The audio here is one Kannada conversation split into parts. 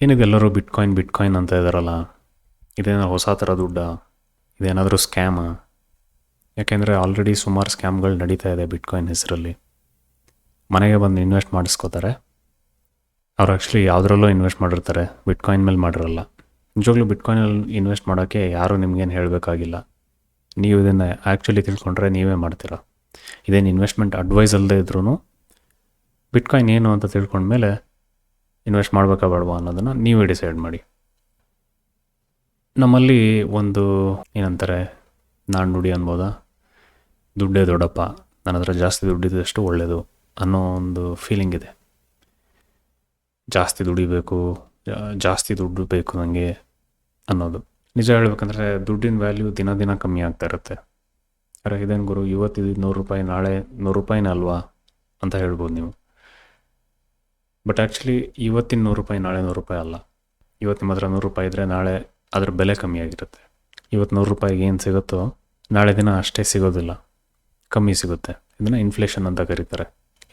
ಏನಿದೆ ಎಲ್ಲರೂ ಬಿಟ್ಕಾಯಿನ್ ಬಿಟ್ಕಾಯಿನ್ ಅಂತ ಇದ್ದಾರಲ್ಲ ಇದೇನೋ ಹೊಸ ಥರ ದುಡ್ಡ? ಇದೇನಾದರೂ ಸ್ಕ್ಯಾಮ ಯಾಕೆಂದರೆ ಆಲ್ರೆಡಿ ಸುಮಾರು ಸ್ಕ್ಯಾಮ್ಗಳು ನಡೀತಾ ಇದೆ ಬಿಟ್ಕಾಯಿನ್ ಹೆಸರಲ್ಲಿ. ಮನೆಗೆ ಬಂದು ಇನ್ವೆಸ್ಟ್ ಮಾಡಿಸ್ಕೋತಾರೆ. ಅವ್ರು ಆ್ಯಕ್ಚುಲಿ ಯಾವುದ್ರಲ್ಲೂ ಇನ್ವೆಸ್ಟ್ ಮಾಡಿರ್ತಾರೆ. ಬಿಟ್ಕಾಯಿನ್ ಮೇಲೆ ಮಾಡಿರಲ್ಲ. ನಿಜವಾಗ್ಲೂ ಬಿಟ್ಕಾಯಿನಲ್ಲಿ ಇನ್ವೆಸ್ಟ್ ಮಾಡೋಕ್ಕೆ ಯಾರೂ ನಿಮಗೇನು ಹೇಳಬೇಕಾಗಿಲ್ಲ. ನೀವು ಇದನ್ನು ಆ್ಯಕ್ಚುಲಿ ತಿಳ್ಕೊಂಡ್ರೆ ನೀವೇ ಮಾಡ್ತೀರಾ? ಇದೇನು ಇನ್ವೆಸ್ಟ್ಮೆಂಟ್ ಅಡ್ವೈಸ್ ಅಲ್ಲದೆ ಇದ್ರೂ ಬಿಟ್ಕಾಯಿನ್ ಏನು ಅಂತ ತಿಳ್ಕೊಂಡ್ಮೇಲೆ ಇನ್ವೆಸ್ಟ್ ಮಾಡಬೇಕಾ ಬೇಡವಾ ಅನ್ನೋದನ್ನು ನೀವೇ ಡಿಸೈಡ್ ಮಾಡಿ. ನಮ್ಮಲ್ಲಿ ಒಂದು ಏನಂತಾರೆ, ನಾನು ನುಡಿ ಅನ್ಬೋದಾ? ದುಡ್ಡೇ ದೊಡ್ಡಪ್ಪ, ನನ್ನ ಹತ್ರ ಜಾಸ್ತಿ ದುಡ್ಡಿದ್ದಷ್ಟು ಒಳ್ಳೆಯದು ಅನ್ನೋ ಒಂದು ಫೀಲಿಂಗ್ ಇದೆ. ಜಾಸ್ತಿ ದುಡಿಬೇಕು ಜಾಸ್ತಿ ದುಡ್ಡು ಬೇಕು ನನಗೆ ಅನ್ನೋದು. ನಿಜ ಹೇಳ್ಬೇಕಂದ್ರೆ ದುಡ್ಡಿನ ವ್ಯಾಲ್ಯೂ ದಿನ ದಿನ ಕಮ್ಮಿ ಆಗ್ತಾ ಇರುತ್ತೆ. ಅರೆ, ಇದೇನು ಗುರು ಇವತ್ತಿದ್ದು ನೂರು ರೂಪಾಯಿ, ನಾಳೆ ನೂರು ರೂಪಾಯಿನ ಅಲ್ವಾ ಅಂತ ಹೇಳ್ಬೋದು ನೀವು. ಬಟ್ ಆ್ಯಕ್ಚುಲಿ ಇವತ್ತಿನ ನೂರು ರೂಪಾಯಿ, ನಾಳೆ ನೂರು ರೂಪಾಯಿ ಅಲ್ಲ. ಇವತ್ತು ಮಾತ್ರ ನೂರು ರೂಪಾಯಿ ಇದ್ದರೆ ನಾಳೆ ಅದ್ರ ಬೆಲೆ ಕಮ್ಮಿ ಆಗಿರುತ್ತೆ. ಇವತ್ತು ನೂರು ರೂಪಾಯಿಗೆ ಏನು ಸಿಗುತ್ತೋ, ನಾಳೆ ದಿನ ಅಷ್ಟೇ ಸಿಗೋದಿಲ್ಲ. ಕಮ್ಮಿ ಸಿಗುತ್ತೆ. ಇದನ್ನು ಇನ್ಫ್ಲೇಷನ್ ಅಂತ ಕರೀತಾರೆ.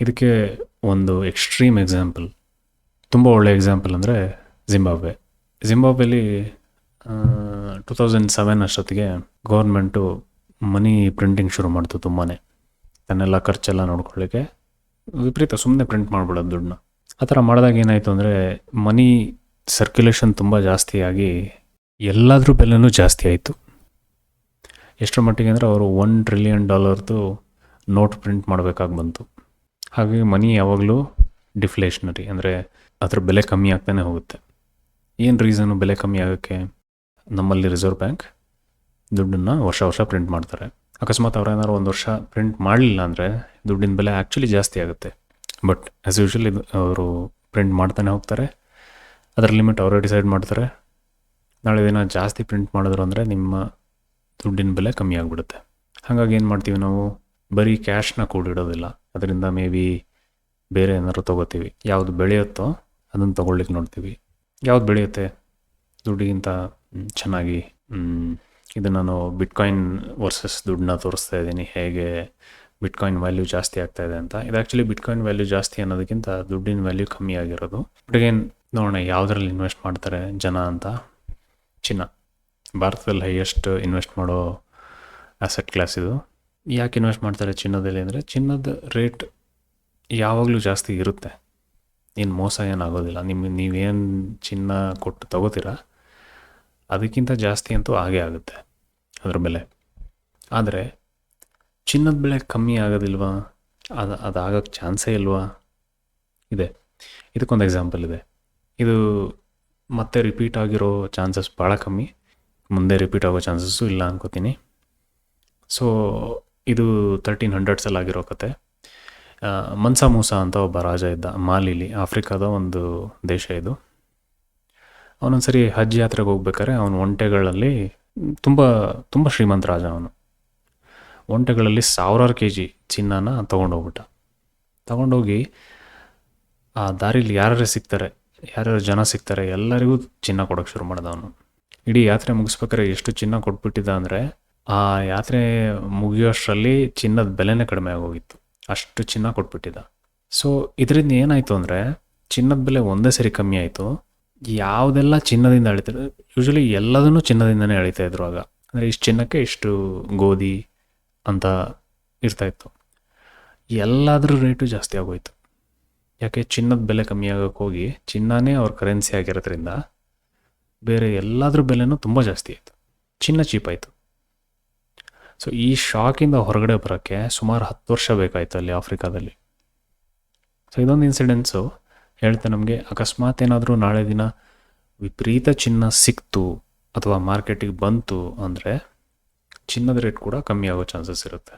ಇದಕ್ಕೆ ಒಂದು ಎಕ್ಸ್ಟ್ರೀಮ್ ಎಕ್ಸಾಂಪಲ್ ತುಂಬ ಒಳ್ಳೆ ಎಕ್ಸಾಂಪಲ್ ಅಂದರೆ ಜಿಂಬಾಬ್ವೆ ಜಿಂಬಾಬ್ವೆಲಿ ಟೂ ತೌಸಂಡ್ ಸೆವೆನ್ ಅಷ್ಟೊತ್ತಿಗೆ ಗೌರ್ಮೆಂಟು ಮನಿ ಪ್ರಿಂಟಿಂಗ್ ಶುರು ಮಾಡ್ತು ತುಂಬಾ ತನ್ನೆಲ್ಲ ಖರ್ಚೆಲ್ಲ ನೋಡ್ಕೊಳ್ಳಿಕ್ಕೆ ವಿಪರೀತ ಸುಮ್ಮನೆ ಪ್ರಿಂಟ್ ಮಾಡ್ಬಿಡೋದು ದುಡ್ಡನ್ನ. ಆ ಥರ ಮಾಡಿದಾಗ ಏನಾಯಿತು ಅಂದರೆ ಮನಿ ಸರ್ಕ್ಯುಲೇಷನ್ ತುಂಬ ಜಾಸ್ತಿಯಾಗಿ ಎಲ್ಲಾದ್ರ ಬೆಲೆನೂ ಜಾಸ್ತಿ ಆಯಿತು. ಎಷ್ಟರ ಮಟ್ಟಿಗೆ ಅಂದರೆ ಅವರು ಒನ್ ಟ್ರಿಲಿಯನ್ ಡಾಲರ್ದು ನೋಟ್ ಪ್ರಿಂಟ್ ಮಾಡಬೇಕಾಗಿ ಬಂತು. ಹಾಗಾಗಿ ಮನಿ ಯಾವಾಗಲೂ ಡಿಫ್ಲೇಷನರಿ ಅಂದರೆ ಅದರ ಬೆಲೆ ಕಮ್ಮಿ ಆಗ್ತಾನೆ ಹೋಗುತ್ತೆ. ಏನು ರೀಸನು ಬೆಲೆ ಕಮ್ಮಿ ಆಗೋಕ್ಕೆ? ನಮ್ಮಲ್ಲಿ ರಿಸರ್ವ್ ಬ್ಯಾಂಕ್ ದುಡ್ಡನ್ನು ವರ್ಷ ವರ್ಷ ಪ್ರಿಂಟ್ ಮಾಡ್ತಾರೆ. ಅಕಸ್ಮಾತ್ ಅವ್ರು ಏನಾದ್ರು ಒಂದು ವರ್ಷ ಪ್ರಿಂಟ್ ಮಾಡಲಿಲ್ಲ ಅಂದರೆ ದುಡ್ಡಿನ ಬೆಲೆ ಆ್ಯಕ್ಚುಲಿ ಜಾಸ್ತಿ ಆಗುತ್ತೆ. ಬಟ್ ಆ್ಯಸ್ ಯೂಶ್ವಲ್ ಇದು ಅವರು ಪ್ರಿಂಟ್ ಮಾಡ್ತಾನೆ ಹೋಗ್ತಾರೆ. ಅದರ ಲಿಮಿಟ್ ಅವರೇ ಡಿಸೈಡ್ ಮಾಡ್ತಾರೆ. ನಾಳೆ ದಿನ ಜಾಸ್ತಿ ಪ್ರಿಂಟ್ ಮಾಡಿದ್ರು ಅಂದರೆ ನಿಮ್ಮ ದುಡ್ಡಿನ ಬೆಲೆ ಕಮ್ಮಿ ಆಗಿಬಿಡುತ್ತೆ. ಹಾಗಾಗಿ ಏನು ಮಾಡ್ತೀವಿ ನಾವು? ಬರೀ ಕ್ಯಾಶ್ನ ಕೂಡಿಡೋದಿಲ್ಲ ಅದರಿಂದ ಮೇ ಬಿ ಬೇರೆ ಏನಾದ್ರು ತೊಗೋತೀವಿ. ಯಾವುದು ಬೆಳೆಯುತ್ತೋ ಅದನ್ನು ತೊಗೊಳ್ಲಿಕ್ಕೆ ನೋಡ್ತೀವಿ. ಯಾವ್ದು ಬೆಳೆಯುತ್ತೆ? ದುಡ್ಡಿಗಿಂತ ಚೆನ್ನಾಗಿ ಇದು ನಾನು ಬಿಟ್ಕಾಯಿನ್ ವರ್ಸಸ್ ದುಡ್ಡನ್ನ ತೋರಿಸ್ತಾ ಇದ್ದೀನಿ. ಹೇಗೆ ಬಿಟ್ಕಾಯಿನ್ ವ್ಯಾಲ್ಯೂ ಜಾಸ್ತಿ ಆಗ್ತಾ ಇದೆ ಅಂತ. ಇದು ಆ್ಯಕ್ಚುಲಿ ಬಿಟ್ಕಾಯಿನ್ ವ್ಯಾಲ್ಯೂ ಜಾಸ್ತಿ ಅನ್ನೋದಕ್ಕಿಂತ ದುಡ್ಡಿನ ವ್ಯಾಲ್ಯೂ ಕಮ್ಮಿ ಆಗಿರೋದು. ಬಟ್ ಅಗೇನ್ ನೋಡೋಣ ಯಾವುದ್ರಲ್ಲಿ ಇನ್ವೆಸ್ಟ್ ಮಾಡ್ತಾರೆ ಜನ ಅಂತ. ಚಿನ್ನ. ಭಾರತದಲ್ಲಿ ಹೈಯೆಸ್ಟ್ ಇನ್ವೆಸ್ಟ್ ಮಾಡೋ ಅಸೆಟ್ ಕ್ಲಾಸ್ ಇದು. ಯಾಕೆ ಇನ್ವೆಸ್ಟ್ ಮಾಡ್ತಾರೆ ಚಿನ್ನದಲ್ಲಿ ಅಂದರೆ ಚಿನ್ನದ ರೇಟ್ ಯಾವಾಗಲೂ ಜಾಸ್ತಿ ಇರುತ್ತೆ. ಏನು ಮೋಸ ಏನಾಗೋದಿಲ್ಲ ನಿಮ್ಗೆ ನೀವೇನು ಚಿನ್ನ ಕೊಟ್ಟು ತಗೋತೀರಾ? ಅದಕ್ಕಿಂತ ಜಾಸ್ತಿ ಅಂತೂ ಆಗೇ ಆಗುತ್ತೆ ಅದ್ರ ಮೇಲೆ ಆದರೆ ಚಿನ್ನದ ಬೆಲೆ ಕಮ್ಮಿ ಆಗೋದಿಲ್ವಾ? ಅದು ಅದಾಗೋಕ್ಕೆ ಚಾನ್ಸೇ ಇಲ್ವಾ? ಇದೆ. ಇದಕ್ಕೊಂದು ಎಕ್ಸಾಂಪಲ್ ಇದೆ. ಇದು ಮತ್ತೆ ರಿಪೀಟ್ ಆಗಿರೋ ಚಾನ್ಸಸ್ ಭಾಳ ಕಮ್ಮಿ. ಮುಂದೆ ರಿಪೀಟ್ ಆಗೋ ಚಾನ್ಸಸ್ಸು ಇಲ್ಲ ಅನ್ಕೋತೀನಿ. ಸೊ ಇದು ತರ್ಟೀನ್ ಹಂಡ್ರೆಡ್ಸಲ್ಲಿ ಆಗಿರೋ ಕತೆ. ಮನ್ಸಾ ಮೂಸಾ ಅಂತ ಒಬ್ಬ ರಾಜ ಇದ್ದ, ಮಾಲಿಲಿ, ಆಫ್ರಿಕಾದ ಒಂದು ದೇಶ ಇದು. ಅವನೊಂದ್ಸರಿ ಹಜ್ ಯಾತ್ರೆಗೆ ಹೋಗ್ಬೇಕಾದ್ರೆ ಅವನು ಒಂಟೆಗಳಲ್ಲಿ ತುಂಬ ತುಂಬ ಶ್ರೀಮಂತ ರಾಜ ಅವನು. ಒಂಟೆಗಳಲ್ಲಿ ಸಾವಿರಾರು ಕೆ ಜಿ ಚಿನ್ನನ ತೊಗೊಂಡೋಗ್ಬಿಟ್ಟ. ತಗೊಂಡೋಗಿ ಆ ದಾರಿಲಿ ಯಾರ್ಯಾರು ಸಿಗ್ತಾರೆ, ಯಾರ್ಯಾರು ಜನ ಸಿಗ್ತಾರೆ, ಎಲ್ಲರಿಗೂ ಚಿನ್ನ ಕೊಡೋಕೆ ಶುರು ಮಾಡ್ದ ಅವನು ಇಡೀ ಯಾತ್ರೆ ಮುಗಿಸ್ಬೇಕಾದ್ರೆ ಎಷ್ಟು ಚಿನ್ನ ಕೊಟ್ಬಿಟ್ಟಿದ್ದ ಅಂದರೆ ಆ ಯಾತ್ರೆ ಮುಗಿಯೋಷ್ಟರಲ್ಲಿ ಚಿನ್ನದ ಬೆಲೆನೇ ಕಡಿಮೆ ಆಗೋಗಿತ್ತು. ಅಷ್ಟು ಚಿನ್ನ ಕೊಟ್ಬಿಟ್ಟಿದ್ದ. ಸೊ ಇದರಿಂದ ಏನಾಯಿತು ಅಂದರೆ ಚಿನ್ನದ ಬೆಲೆ ಒಂದೇ ಸರಿ ಕಮ್ಮಿ ಆಯಿತು. ಯಾವುದೆಲ್ಲ ಚಿನ್ನದಿಂದ ಅಳಿತಾರೆ ಯೂಶ್ವಲಿ ಎಲ್ಲದನ್ನೂ ಚಿನ್ನದಿಂದನೇ ಅಳಿತಾ ಇದ್ರು ಆಗ. ಅಂದರೆ ಇಷ್ಟು ಚಿನ್ನಕ್ಕೆ ಇಷ್ಟು ಗೋಧಿ ಅಂತ ಇರ್ತಾಯಿತ್ತು ಎಲ್ಲಾದರೂ ರೇಟು ಜಾಸ್ತಿ ಆಗೋಯ್ತು. ಯಾಕೆ ಚಿನ್ನದ ಬೆಲೆ ಕಮ್ಮಿ ಆಗೋಕ್ಕೆ ಹೋಗಿ ಚಿನ್ನನೇ ಅವ್ರ ಕರೆನ್ಸಿ ಆಗಿರೋದ್ರಿಂದ ಬೇರೆ ಎಲ್ಲಾದ್ರ ಬೆಲೆನೂ ತುಂಬ ಜಾಸ್ತಿ ಆಯಿತು. ಚಿನ್ನ ಚೀಪ್ ಆಯಿತು. ಸೊ ಈ ಶಾಕಿಂದ ಹೊರಗಡೆ ಬರೋಕ್ಕೆ ಸುಮಾರು ಹತ್ತು ವರ್ಷ ಬೇಕಾಯಿತು ಅಲ್ಲಿ ಆಫ್ರಿಕಾದಲ್ಲಿ. ಸೊ ಇದೊಂದು ಇನ್ಸಿಡೆನ್ಸು ಹೇಳ್ತೆ ನಮಗೆ ಅಕಸ್ಮಾತ್ ಏನಾದರೂ ನಾಳೆ ದಿನ ವಿಪರೀತ ಚಿನ್ನ ಸಿಕ್ತು ಅಥವಾ ಮಾರ್ಕೆಟಿಗೆ ಬಂತು ಅಂದರೆ ಚಿನ್ನದ ರೇಟ್ ಕೂಡ ಕಮ್ಮಿ ಆಗೋ ಚಾನ್ಸಸ್ ಇರುತ್ತೆ.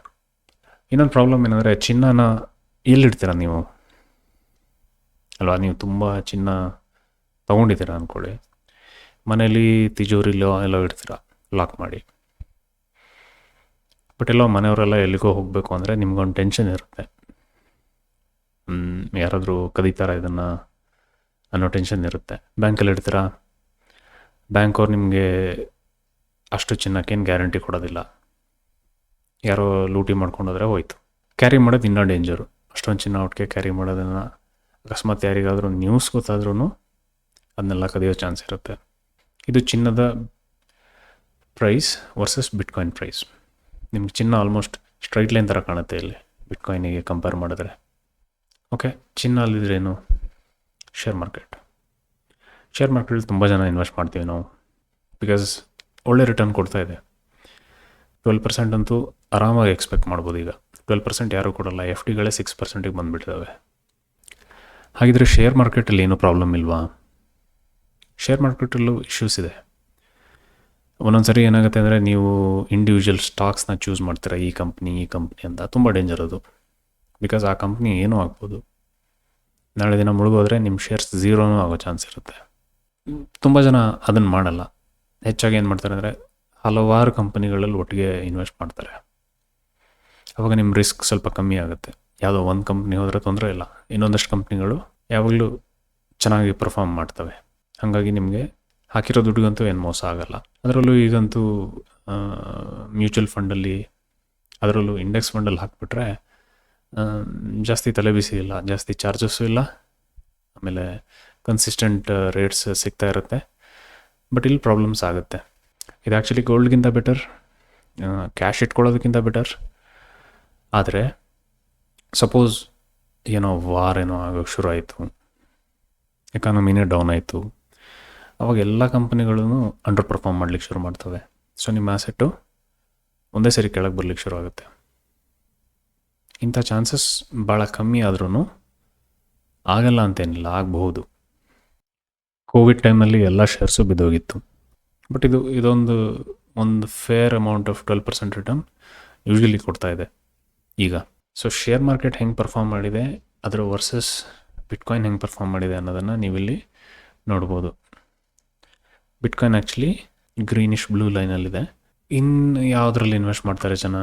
ಇನ್ನೊಂದು ಪ್ರಾಬ್ಲಮ್ ಏನಂದರೆ ಚಿನ್ನನ ಎಲ್ಲಿಡ್ತೀರ ನೀವು? ಅಲ್ವಾ? ನೀವು ತುಂಬ ಚಿನ್ನ ತೊಗೊಂಡಿದ್ದೀರ ಅಂದ್ಕೊಳ್ಳಿ ಮನೇಲಿ ತಿಜೋರಿಲೋ ಎಲ್ಲೋ ಇಡ್ತೀರ? ಲಾಕ್ ಮಾಡಿ. ಬಟ್ ಎಲ್ಲೋ ಮನೆಯವರೆಲ್ಲ ಎಲ್ಲಿಗೋ ಹೋಗಬೇಕು ಅಂದರೆ ನಿಮ್ಗೊಂದು ಟೆನ್ಷನ್ ಇರುತ್ತೆ. ಯಾರಾದರೂ ಕದೀತಾರ ಇದನ್ನು ಅನ್ನೋ ಟೆನ್ಷನ್ ಇರುತ್ತೆ. ಬ್ಯಾಂಕಲ್ಲಿ ಇಡ್ತೀರಾ? ಬ್ಯಾಂಕ್ ಅವ್ರು ನಿಮಗೆ ಅಷ್ಟು ಚಿನ್ನಕ್ಕೇನು ಗ್ಯಾರಂಟಿ ಕೊಡೋದಿಲ್ಲ. ಯಾರೋ ಲೂಟಿ ಮಾಡ್ಕೊಂಡೋದ್ರೆ ಹೋಯ್ತು. ಕ್ಯಾರಿ ಮಾಡೋದು ಇನ್ನೂ ಡೇಂಜರು ಅಷ್ಟೊಂದು ಚಿನ್ನ ಒಟ್ಟಿಗೆ ಕ್ಯಾರಿ ಮಾಡೋದನ್ನು ಅಕಸ್ಮಾತ್ ಯಾರಿಗಾದರೂ ನ್ಯೂಸ್ ಗೊತ್ತಾದ್ರೂ ಅದನ್ನೆಲ್ಲ ಕದಿಯೋ ಚಾನ್ಸ್ ಇರುತ್ತೆ. ಇದು ಚಿನ್ನದ ಪ್ರೈಸ್ ವರ್ಸಸ್ ಬಿಟ್ಕಾಯಿನ್ ಪ್ರೈಸ್ ನಿಮ್ಗೆ ಚಿನ್ನ ಆಲ್ಮೋಸ್ಟ್ ಸ್ಟ್ರೈಟ್ ಲೈನ್ ಥರ ಕಾಣುತ್ತೆ ಇಲ್ಲಿ ಬಿಟ್ಕಾಯಿನಿಗೆ ಕಂಪೇರ್ ಮಾಡಿದ್ರೆ. ಓಕೆ ಚಿನ್ನ ಅಲ್ಲಿದ್ರೇನು? ಶೇರ್ ಮಾರ್ಕೆಟ್ ಶೇರ್ ಮಾರ್ಕೆಟಲ್ಲಿ ತುಂಬ ಜನ ಇನ್ವೆಸ್ಟ್ ಮಾಡ್ತೀವಿ ನಾವು. ಬಿಕಾಸ್ ಒಳ್ಳೆ ರಿಟರ್ನ್ ಕೊಡ್ತಾ ಇದೆ. ಟ್ವೆಲ್ ಪರ್ಸೆಂಟ್ ಅಂತೂ ಆರಾಮಾಗಿ ಎಕ್ಸ್ಪೆಕ್ಟ್ ಮಾಡ್ಬೋದು ಈಗ. ಟ್ವೆಲ್ ಪರ್ಸೆಂಟ್ ಯಾರೂ ಕೊಡಲ್ಲ ಎಫ್ ಡಿಗಳೇ ಸಿಕ್ಸ್ ಪರ್ಸೆಂಟಿಗೆ ಬಂದುಬಿಟ್ಟಿದ್ದಾವೆ ಹಾಗಿದ್ರೆ ಶೇರ್ ಮಾರ್ಕೆಟಲ್ಲಿ ಏನೂ ಪ್ರಾಬ್ಲಮ್ ಇಲ್ವಾ? ಶೇರ್ ಮಾರ್ಕೆಟಲ್ಲೂ ಇಶ್ಯೂಸ್ ಇದೆ. ಒಂದೊಂದು ಸರಿ ಏನಾಗುತ್ತೆ ಅಂದರೆ ನೀವು ಇಂಡಿವಿಜುವಲ್ ಸ್ಟಾಕ್ಸ್ನ ಚೂಸ್ ಮಾಡ್ತೀರಾ, ಈ ಕಂಪ್ನಿ ಈ ಕಂಪ್ನಿ ಅಂತ. ತುಂಬ ಡೇಂಜರ್ ಅದು. ಬಿಕಾಸ್ ಆ ಕಂಪ್ನಿ ಏನೂ ಆಗ್ಬೋದು. ನಾಳೆ ದಿನ ಮುಳುಗೋದ್ರೆ ನಿಮ್ಮ ಶೇರ್ಸ್ ಝೀರೋನೂ ಆಗೋ ಚಾನ್ಸ್ ಇರುತ್ತೆ. ತುಂಬ ಜನ ಅದನ್ನು ಮಾಡಲ್ಲ. ಹೆಚ್ಚಾಗಿ ಏನು ಮಾಡ್ತಾರೆ ಅಂದರೆ ಹಲವಾರು ಕಂಪನಿಗಳಲ್ಲಿ ಒಟ್ಟಿಗೆ ಇನ್ವೆಸ್ಟ್ ಮಾಡ್ತಾರೆ. ಅವಾಗ ನಿಮ್ಮ ರಿಸ್ಕ್ ಸ್ವಲ್ಪ ಕಮ್ಮಿ ಆಗುತ್ತೆ. ಯಾವುದೋ ಒಂದು ಕಂಪ್ನಿ ಹೋದರೆ ತೊಂದರೆ ಇಲ್ಲ. ಇನ್ನೊಂದಷ್ಟು ಕಂಪ್ನಿಗಳು ಯಾವಾಗಲೂ ಚೆನ್ನಾಗಿ ಪರ್ಫಾರ್ಮ್ ಮಾಡ್ತವೆ. ಹಾಗಾಗಿ ನಿಮಗೆ ಹಾಕಿರೋ ದುಡ್ಡಿಗಂತೂ ಏನು ಮೋಸ ಆಗಲ್ಲ. ಅದರಲ್ಲೂ ಈಗಂತೂ ಮ್ಯೂಚುವಲ್ ಫಂಡಲ್ಲಿ ಅದರಲ್ಲೂ ಇಂಡೆಕ್ಸ್ ಫಂಡಲ್ಲಿ ಹಾಕಿಬಿಟ್ರೆ ಜಾಸ್ತಿ ತಲೆ ಬಿಸಿ ಇಲ್ಲ, ಜಾಸ್ತಿ ಚಾರ್ಜಸ್ಸು ಇಲ್ಲ. ಆಮೇಲೆ ಕನ್ಸಿಸ್ಟೆಂಟ್ ರೇಟ್ಸ್ ಸಿಗ್ತಾ ಇರುತ್ತೆ. ಬಟ್ ಇಲ್ಲಿ ಪ್ರಾಬ್ಲಮ್ಸ್ ಆಗುತ್ತೆ ಇದು ಆ್ಯಕ್ಚುಲಿ ಗೋಲ್ಡ್ಗಿಂತ ಬೆಟರ್ ಕ್ಯಾಶ್ ಇಟ್ಕೊಳ್ಳೋದಕ್ಕಿಂತ ಬೆಟರ್ ಆದರೆ ಸಪೋಸ್ ಏನೋ ವಾರ್ ಏನೋ ಆಗೋಕ್ಕೆ ಶುರು ಆಯಿತು. ಎಕಾನಮಿನೇ ಡೌನ್ ಆಯಿತು. ಅವಾಗ ಎಲ್ಲ ಕಂಪ್ನಿಗಳೂ ಅಂಡರ್ ಪರ್ಫಾರ್ಮ್ ಮಾಡ್ಲಿಕ್ಕೆ ಶುರು ಮಾಡ್ತವೆ. ಸೊ ನಿಮ್ಮ ಆಸೆಟ್ಟು ಒಂದೇ ಸರಿ ಕೆಳಗೆ ಬರಲಿಕ್ಕೆ ಶುರು ಆಗುತ್ತೆ. ಇಂಥ ಚಾನ್ಸಸ್ ಭಾಳ ಕಮ್ಮಿ ಆದ್ರೂ ಆಗಲ್ಲ ಅಂತೇನಿಲ್ಲ, ಆಗಬಹುದು. ಕೋವಿಡ್ ಟೈಮಲ್ಲಿ ಎಲ್ಲ ಶೇರ್ಸು ಬಿದ್ದೋಗಿತ್ತು. ಬಟ್ ಇದು, ಇದೊಂದು, ಒಂದು fair amount of twelve percent return usually ಕೊಡ್ತಾ ಇದೆ. ಈಗ ಸೊ ಶೇರ್ ಮಾರ್ಕೆಟ್ ಹೆಂಗೆ ಪರ್ಫಾರ್ಮ್ ಮಾಡಿದೆ, ಅದರ ವರ್ಸಸ್ ಬಿಟ್ಕಾಯಿನ್ ಹೆಂಗೆ ಪರ್ಫಾರ್ಮ್ ಮಾಡಿದೆ ಅನ್ನೋದನ್ನು ನೀವಿಲ್ಲಿ ನೋಡ್ಬೋದು. ಬಿಟ್ಕಾಯಿನ್ ಆ್ಯಕ್ಚುಲಿ ಗ್ರೀನಿಶ್ ಬ್ಲೂ ಲೈನಲ್ಲಿದೆ ಇನ್ನು ಯಾವುದ್ರಲ್ಲಿ ಇನ್ವೆಸ್ಟ್ ಮಾಡ್ತಾರೆ ಜನ?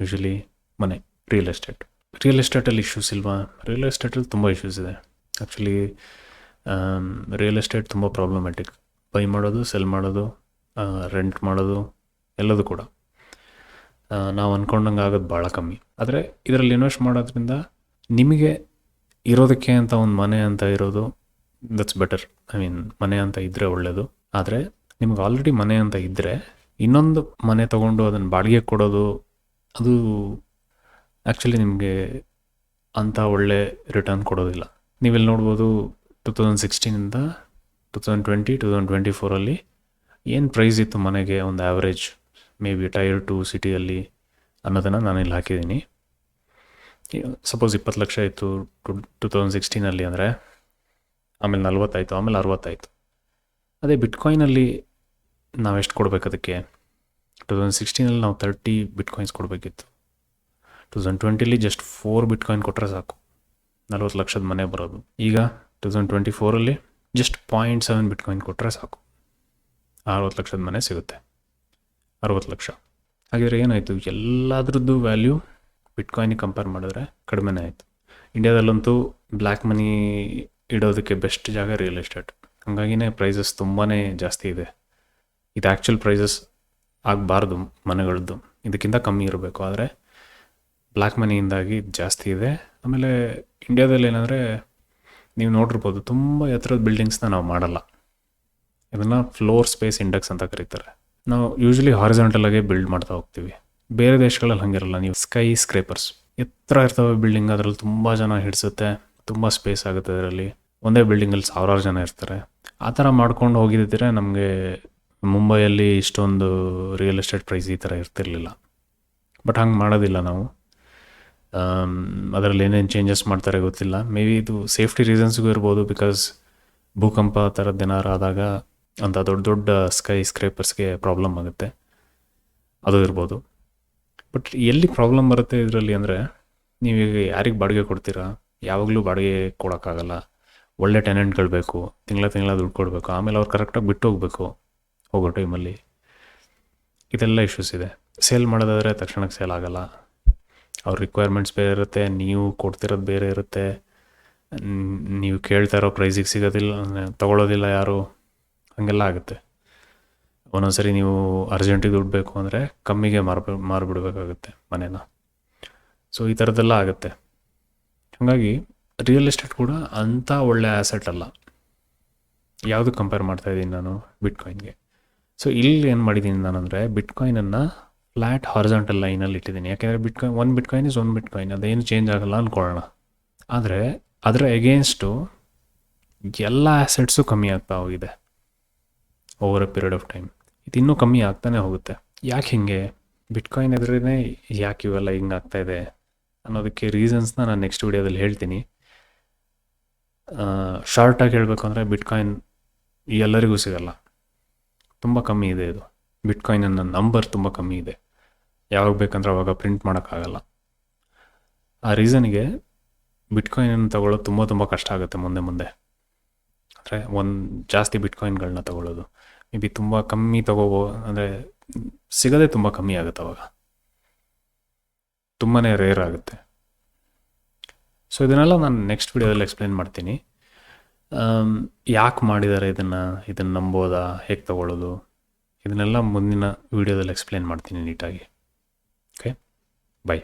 ಯೂಶ್ವಲಿ ಮನೆ ರಿಯಲ್ ಎಸ್ಟೇಟ್ ರಿಯಲ್ ಎಸ್ಟೇಟಲ್ಲಿ ಇಶ್ಯೂಸ್ ಇಲ್ವಾ? ರಿಯಲ್ ಎಸ್ಟೇಟಲ್ಲಿ ತುಂಬ ಇಶ್ಯೂಸ್ ಇದೆ. ಆ್ಯಕ್ಚುಲಿ ರಿಯಲ್ ಎಸ್ಟೇಟ್ ತುಂಬ ಪ್ರಾಬ್ಲಮ್ಯಾಟಿಕ್ ಬೈ ಮಾಡೋದು ಸೆಲ್ ಮಾಡೋದು ರೆಂಟ್ ಮಾಡೋದು, ಎಲ್ಲದೂ ಕೂಡ. ನಾವು ಅಂದ್ಕೊಂಡಂಗೆ ಆಗೋದು ಭಾಳ ಕಮ್ಮಿ. ಆದರೆ ಇದರಲ್ಲಿ ಇನ್ವೆಸ್ಟ್ ಮಾಡೋದ್ರಿಂದ ನಿಮಗೆ ಇರೋದಕ್ಕೆ ಅಂತ ಒಂದು ಮನೆ ಅಂತ ಇರೋದು ದಟ್ಸ್ ಬೆಟರ್ ಐ ಮೀನ್ ಮನೆ ಅಂತ ಇದ್ದರೆ ಒಳ್ಳೆಯದು ಆದರೆ ನಿಮ್ಗೆ ಆಲ್ರೆಡಿ ಮನೆ ಅಂತ ಇದ್ದರೆ ಇನ್ನೊಂದು ಮನೆ ತೊಗೊಂಡು ಅದನ್ನು ಬಾಡಿಗೆ ಕೊಡೋದು, ಅದು ಆ್ಯಕ್ಚುಲಿ ನಿಮಗೆ ಅಂಥ ಒಳ್ಳೆ ರಿಟರ್ನ್ ಕೊಡೋದಿಲ್ಲ. ನೀವಿಲ್ಲಿ ನೋಡ್ಬೋದು two thousand ಸಿಕ್ಸ್ಟೀನಿಂದ two thousand twenty two thousand twenty ಫೋರಲ್ಲಿ ಏನು ಪ್ರೈಸ್ ಇತ್ತು ಮನೆಗೆ ಒಂದು average may be tier two ಸಿಟಿಯಲ್ಲಿ ಅನ್ನೋದನ್ನು ನಾನು ಇಲ್ಲಿ ಹಾಕಿದ್ದೀನಿ ಸಪೋಸ್ ಇಪ್ಪತ್ತು ಲಕ್ಷ ಇತ್ತು ಟು ಟು ತೌಸಂಡ್ ಸಿಕ್ಸ್ಟೀನಲ್ಲಿ ಅಂದರೆ ಆಮೇಲೆ ನಲ್ವತ್ತಾಯಿತು, ಆಮೇಲೆ ಅರವತ್ತಾಯಿತು. ಅದೇ ಬಿಟ್ಕಾಯಿನಲ್ಲಿ ನಾವು ಎಷ್ಟು ಕೊಡಬೇಕು ಅದಕ್ಕೆ? ಟು ತೌಸಂಡ್ ಸಿಕ್ಸ್ಟೀನಲ್ಲಿ ನಾವು ತರ್ಟಿ ಬಿಟ್ಕಾಯಿನ್ಸ್ ಕೊಡಬೇಕಿತ್ತು. ಟು ತೌಸಂಡ್ ಟ್ವೆಂಟಿಲಿ ಜಸ್ಟ್ ಫೋರ್ ಬಿಟ್ಕಾಯಿನ್ ಕೊಟ್ಟರೆ ಸಾಕು. ನಲ್ವತ್ತು ಲಕ್ಷದ ಮನೆ ಬರೋದು. ಈಗ ತೌಸಂಡ್ ಟ್ವೆಂಟಿ ಫೋರಲ್ಲಿ ಜಸ್ಟ್ ಪಾಯಿಂಟ್ ಸೆವೆನ್ ಬಿಟ್ಕಾಯಿನ್ ಕೊಟ್ಟರೆ ಸಾಕು. ಅರವತ್ತು ಲಕ್ಷದ ಮನೆ ಸಿಗುತ್ತೆ. ಅರವತ್ತು ಲಕ್ಷ. ಹಾಗಿದ್ರೆ ಏನಾಯಿತು? ಎಲ್ಲದ್ರದ್ದು ವ್ಯಾಲ್ಯೂ ಬಿಟ್ಕಾಯಿನಿಗೆ ಕಂಪೇರ್ ಮಾಡಿದ್ರೆ ಕಡಿಮೆನೇ ಆಯಿತು. ಇಂಡಿಯಾದಲ್ಲಂತೂ ಬ್ಲ್ಯಾಕ್ ಮನಿ ಇಡೋದಕ್ಕೆ ಬೆಸ್ಟ್ ಜಾಗ ರಿಯಲ್ ಎಸ್ಟೇಟ್ ಹಾಗಾಗಿನೇ ಪ್ರೈಸಸ್ ತುಂಬಾ ಜಾಸ್ತಿ ಇದೆ. ಇದು ಆ್ಯಕ್ಚುಲ್ ಪ್ರೈಸಸ್ ಆಗಬಾರ್ದು ಮನೆಗಳದ್ದು ಇದಕ್ಕಿಂತ ಕಮ್ಮಿ ಇರಬೇಕು. ಆದರೆ ಬ್ಲ್ಯಾಕ್ ಮನಿಯಿಂದಾಗಿ ಜಾಸ್ತಿ ಇದೆ. ಆಮೇಲೆ ಇಂಡಿಯಾದಲ್ಲಿ ಏನಂದರೆ ನೀವು ನೋಡಿರ್ಬೋದು ತುಂಬ ಎತ್ತರದ ಬಿಲ್ಡಿಂಗ್ಸ್ನ ನಾವು ಮಾಡಲ್ಲ. ಇದನ್ನು ಫ್ಲೋರ್ ಸ್ಪೇಸ್ ಇಂಡೆಕ್ಸ್ ಅಂತ ಕರೀತಾರೆ. ನಾವು ಯೂಶ್ವಲಿ ಹಾರಿಜಾಂಟಲಾಗೆ ಬಿಲ್ಡ್ ಮಾಡ್ತಾ ಹೋಗ್ತೀವಿ. ಬೇರೆ ದೇಶಗಳಲ್ಲಿ ಹಂಗಿರಲ್ಲ, ನೀವು ಸ್ಕೈ ಸ್ಕ್ರೇಪರ್ಸ್ ಎತ್ತರ ಇರ್ತವೆ ಬಿಲ್ಡಿಂಗ್ ಅದರಲ್ಲಿ ತುಂಬ ಜನ ಹಿಡಿಸುತ್ತೆ, ತುಂಬ ಸ್ಪೇಸ್ ಆಗುತ್ತೆ ಅದರಲ್ಲಿ. ಒಂದೇ ಬಿಲ್ಡಿಂಗಲ್ಲಿ ಸಾವಿರಾರು ಜನ ಇರ್ತಾರೆ. ಆ ಥರ ಮಾಡ್ಕೊಂಡು ಹೋಗಿದ್ದರೆ ನಮಗೆ ಮುಂಬೈಯಲ್ಲಿ ಇಷ್ಟೊಂದು ರಿಯಲ್ ಎಸ್ಟೇಟ್ ಪ್ರೈಸ್ ಈ ಥರ ಇರ್ತಿರ್ಲಿಲ್ಲ. ಬಟ್ ಹಂಗೆ ಮಾಡೋದಿಲ್ಲ ನಾವು. ಅದರಲ್ಲಿ ಏನೇನು ಚೇಂಜಸ್ ಮಾಡ್ತಾರೆ ಗೊತ್ತಿಲ್ಲ. ಮೇ ಬಿ ಇದು ಸೇಫ್ಟಿ ರೀಸನ್ಸ್ಗೂ ಇರ್ಬೋದು ಬಿಕಾಸ್ ಭೂಕಂಪ ಥರದ್ದು ಏನಾರು ಆದಾಗ ಅಂತ ದೊಡ್ಡ ದೊಡ್ಡ ಸ್ಕೈ ಸ್ಕ್ರೇಪರ್ಸ್ಗೆ ಪ್ರಾಬ್ಲಮ್ ಆಗುತ್ತೆ. ಅದು ಇರ್ಬೋದು. ಬಟ್ ಎಲ್ಲಿ ಪ್ರಾಬ್ಲಮ್ ಬರುತ್ತೆ ಇದರಲ್ಲಿ ಅಂದರೆ ನೀವೀಗ ಯಾರಿಗೆ ಬಾಡಿಗೆ ಕೊಡ್ತೀರಾ? ಯಾವಾಗಲೂ ಬಾಡಿಗೆ ಕೊಡೋಕ್ಕಾಗಲ್ಲ. ಒಳ್ಳೆ ಟೆನೆಂಟ್ಗಳು ಬೇಕು, ತಿಂಗಳ ತಿಂಗಳ ದುಡ್ಡು ಕೊಡಬೇಕು, ಆಮೇಲೆ ಅವ್ರು ಕರೆಕ್ಟಾಗಿ ಬಿಟ್ಟು ಹೋಗಬೇಕು ಹೋಗೋ ಟೈಮಲ್ಲಿ ಇದೆಲ್ಲ ಇಶ್ಯೂಸ್ ಇದೆ. ಸೇಲ್ ಮಾಡೋದಾದರೆ ತಕ್ಷಣಕ್ಕೆ ಸೇಲ್ ಆಗಲ್ಲ. ಅವ್ರ ರಿಕ್ವೈರ್ಮೆಂಟ್ಸ್ ಬೇರೆ ಇರುತ್ತೆ, ನೀವು ಕೊಡ್ತಿರೋದು ಬೇರೆ ಇರುತ್ತೆ. ನೀವು ಕೇಳ್ತಾ ಇರೋ ಪ್ರೈಸಿಗೆ ಸಿಗೋದಿಲ್ಲ ತೊಗೊಳೋದಿಲ್ಲ ಯಾರು, ಹಾಗೆಲ್ಲ ಆಗುತ್ತೆ. ಒಂದೊಂದ್ಸರಿ ನೀವು ಅರ್ಜೆಂಟಿಗೆ ದುಡ್ಡು ಬೇಕು ಅಂದರೆ ಕಮ್ಮಿಗೆ ಮಾರ್ಬ, ಮಾರಿಬಿಡ್ಬೇಕಾಗುತ್ತೆ ಮನೇನ. ಸೊ ಈ ಥರದ್ದೆಲ್ಲ ಆಗುತ್ತೆ. ಹಾಗಾಗಿ ರಿಯಲ್ ಎಸ್ಟೇಟ್ ಕೂಡ ಅಂಥ ಒಳ್ಳೆ ಆ್ಯಸೆಟ್ ಅಲ್ಲ. ಯಾವುದು ಕಂಪೇರ್ ಮಾಡ್ತಾ ಇದ್ದೀನಿ ನಾನು ಬಿಟ್ಕಾಯಿನ್ಗೆ ಸೊ ಇಲ್ಲಿ ಏನು ಮಾಡಿದ್ದೀನಿ ನಾನು ಅಂದರೆ ಬಿಟ್ಕಾಯಿನನ್ನು ಫ್ಲ್ಯಾಟ್ ಹಾರಿಜಾಂಟಲ್ ಲೈನಲ್ಲಿ ಇಟ್ಟಿದ್ದೀನಿ. ಯಾಕೆಂದರೆ one bitcoin is one bitcoin ಅದೇನು ಚೇಂಜ್ ಆಗಲ್ಲ ಅಂದ್ಕೊಳ್ಳೋಣ ಆದರೆ ಅದರ ಎಗೇನ್ಸ್ಟು ಎಲ್ಲ ಆ್ಯಸೆಟ್ಸು ಕಮ್ಮಿ ಆಗ್ತಾ ಹೋಗಿದೆ. Over a period of time ಇದು ಇನ್ನೂ ಕಮ್ಮಿ ಆಗ್ತಾನೆ ಹೋಗುತ್ತೆ. ಯಾಕೆ ಹಿಂಗೆ? ಬಿಟ್ಕಾಯಿನ್ ಎದುರೇ ಯಾಕೆ ಇವೆಲ್ಲ ಹಿಂಗೆ ಆಗ್ತಾ ಇದೆ ಅನ್ನೋದಕ್ಕೆ ರೀಸನ್ಸ್ನ ನಾನು ನೆಕ್ಸ್ಟ್ ವೀಡಿಯೋದಲ್ಲಿ ಹೇಳ್ತೀನಿ. ಶಾರ್ಟಾಗಿ ಹೇಳಬೇಕು ಅಂದರೆ ಬಿಟ್ಕಾಯಿನ್ ಎಲ್ಲರಿಗೂ ಸಿಗಲ್ಲ. ತುಂಬ ಕಮ್ಮಿ ಇದೆ ಇದು. ಬಿಟ್ಕಾಯಿನ್ನ ನಂಬರ್ ತುಂಬ ಕಮ್ಮಿ ಇದೆ. ಯಾವಾಗ ಬೇಕಂದ್ರೆ ಅವಾಗ ಪ್ರಿಂಟ್ ಮಾಡೋಕ್ಕಾಗಲ್ಲ. ಆ ರೀಸನ್ಗೆ ಬಿಟ್ಕಾಯಿನನ್ನು ತಗೊಳ್ಳೋದು ತುಂಬ ತುಂಬ ಕಷ್ಟ ಆಗುತ್ತೆ ಮುಂದೆ ಮುಂದೆ. ಅಂದರೆ ಒಂದು ಜಾಸ್ತಿ ಬಿಟ್ಕಾಯಿನ್ಗಳನ್ನ ತಗೊಳ್ಳೋದು. ಮೇ ಬಿ ತುಂಬ ಕಮ್ಮಿ ತಗೋಬೋ, ಅಂದರೆ ಸಿಗೋದೇ ತುಂಬ ಕಮ್ಮಿ ಆಗುತ್ತೆ ಅವಾಗ. ತುಂಬಾ ರೇರ್ ಆಗುತ್ತೆ. ಸೊ ಇದನ್ನೆಲ್ಲ ನಾನು ನೆಕ್ಸ್ಟ್ ವಿಡಿಯೋದಲ್ಲಿ ಎಕ್ಸ್ಪ್ಲೇನ್ ಮಾಡ್ತೀನಿ. ಯಾಕೆ ಮಾಡಿದ್ದಾರೆ ಇದನ್ನು? ಇದನ್ನು ನಂಬೋದಾ? ಹೇಗೆ ತಗೊಳ್ಳೋದು? ಇದನ್ನೆಲ್ಲ ಮುಂದಿನ ವಿಡಿಯೋದಲ್ಲಿ ಎಕ್ಸ್ಪ್ಲೇನ್ ಮಾಡ್ತೀನಿ ನೀಟಾಗಿ ಓಕೆ ಬಾಯ್